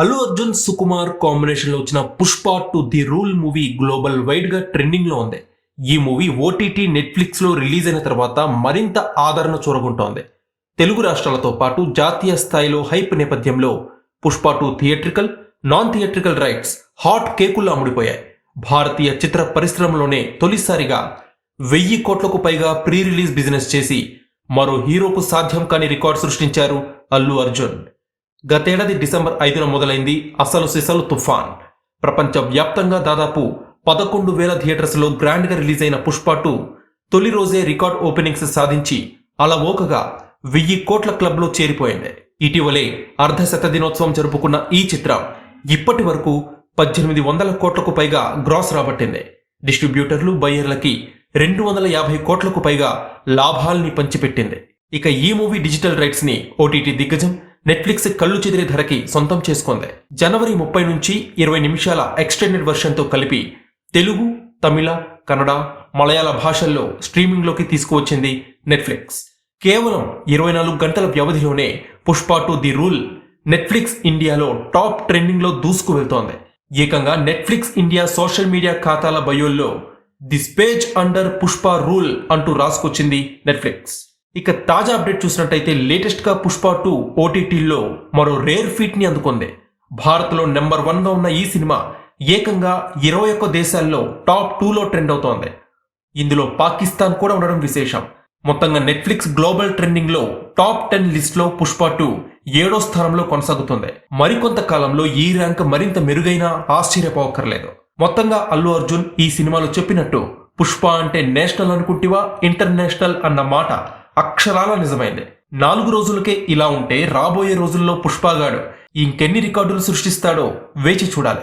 అల్లు అర్జున్ సుకుమార్ కాంబినేషన్లో వచ్చిన Pushpa two the rule movie global వైడ్గా ట్రెండింగ్లో ఉంది. ఈ మూవీ ఓటీటీ నెట్ఫ్లిక్స్లో రిలీజ్ అయిన తర్వాత మరింత ఆదరణ చూరగుంటోంది. తెలుగు రాష్ట్రాలతో పాటు జాతీయ స్థాయిలో హైప్ నేపథ్యంలో Pushpa two theatrical non theatrical rights hot కేకుల్లో అమ్ముడిపోయాయి భారతీయ చిత్ర పరిశ్రమలోనే తొలిసారిగా వెయ్యి కోట్లకు పైగా ప్రీ రిలీజ్ బిజినెస్ చేసి మరో హీరోకు సాధ్యం కాని రికార్డ్ సృష్టించారు అల్లు అర్జున్. గతేడాది డిసెంబర్ ఐదున మొదలైంది అసలు సిసలు తుఫాన్. ప్రపంచ వ్యాప్తంగా దాదాపు పదకొండు వేల థియేటర్స్లో గ్రాండ్గా రిలీజ్ అయిన పుష్ప టూ తొలి రోజే రికార్డ్ ఓపెనింగ్స్ సాధించి అలవోకగా వెయ్యి కోట్ల క్లబ్లో చేరిపోయింది. ఇటీవలే అర్ధశత దినోత్సవం జరుపుకున్న ఈ చిత్రం ఇప్పటి వరకు పద్దెనిమిది వందల కోట్లకు పైగా గ్రాస్ రాబట్టింది. డిస్ట్రిబ్యూటర్లు బయ్యర్లకి రెండు వందల యాభై కోట్లకు పైగా లాభాల్ని పంచిపెట్టింది. ఇక ఈ మూవీ డిజిటల్ రైట్స్ని ఓటీటీ దిగ్గజం నెట్ఫ్లిక్స్ కళ్ళు చెదిరే ధరకి సొంతం చేసుకుంది. జనవరి ముప్పై నుంచి ఇరవై నిమిషాల ఎక్స్టెండెడ్ వర్షన్తో కలిపి తెలుగు తమిళ కన్నడ మలయాళ భాషల్లో స్ట్రీమింగ్లోకి తీసుకువచ్చింది నెట్ఫ్లిక్స్. కేవలం ఇరవై నాలుగు గంటల వ్యవధిలోనే Pushpa two the rule Netflix ఇండియాలో టాప్ ట్రెండింగ్లో దూసుకు వెళ్తోంది ఏకంగా నెట్ఫ్లిక్స్ ఇండియా సోషల్ మీడియా ఖాతాల బయోల్లో this page under Pushpa rule అంటూ రాసుకొచ్చింది నెట్ఫ్లిక్స్. ఇక తాజా అప్డేట్ చూసినట్టయితే లేటెస్ట్గా పుష్ప టూ ఓటీటీలో మరో రేర్ ఫీట్ని అందుకుంది. భారత్లో నెంబర్ వన్గా ఉన్న ఈ సినిమా ఏకంగా ఇరవై ఒక్క దేశాల్లో టాప్ టూలో ట్రెండ్ అవుతోంది. ఇందులో పాకిస్తాన్ కూడా ఉండడం విశేషం. మొత్తంగా నెట్ఫ్లిక్స్ గ్లోబల్ ట్రెండింగ్లో టాప్ టెన్ లిస్ట్లో పుష్ప టూ ఏడో స్థానంలో కొనసాగుతుంది. మరికొంత కాలంలో ఈ ర్యాంక్ మరింత మెరుగైన ఆశ్చర్యపోవక్కర్లేదు మొత్తంగా అల్లు అర్జున్ ఈ సినిమాలో చెప్పినట్టు పుష్ప అంటే నేషనల్ అనుకుంటివా ఇంటర్నేషనల్ అన్న మాట. అక్షరాల నిజమైంది. నాలుగు రోజులకే ఇలా ఉంటే రాబోయే రోజుల్లో పుష్పగాడు ఇంకెన్ని రికార్డులు సృష్టిస్తాడో వేచి చూడాలి.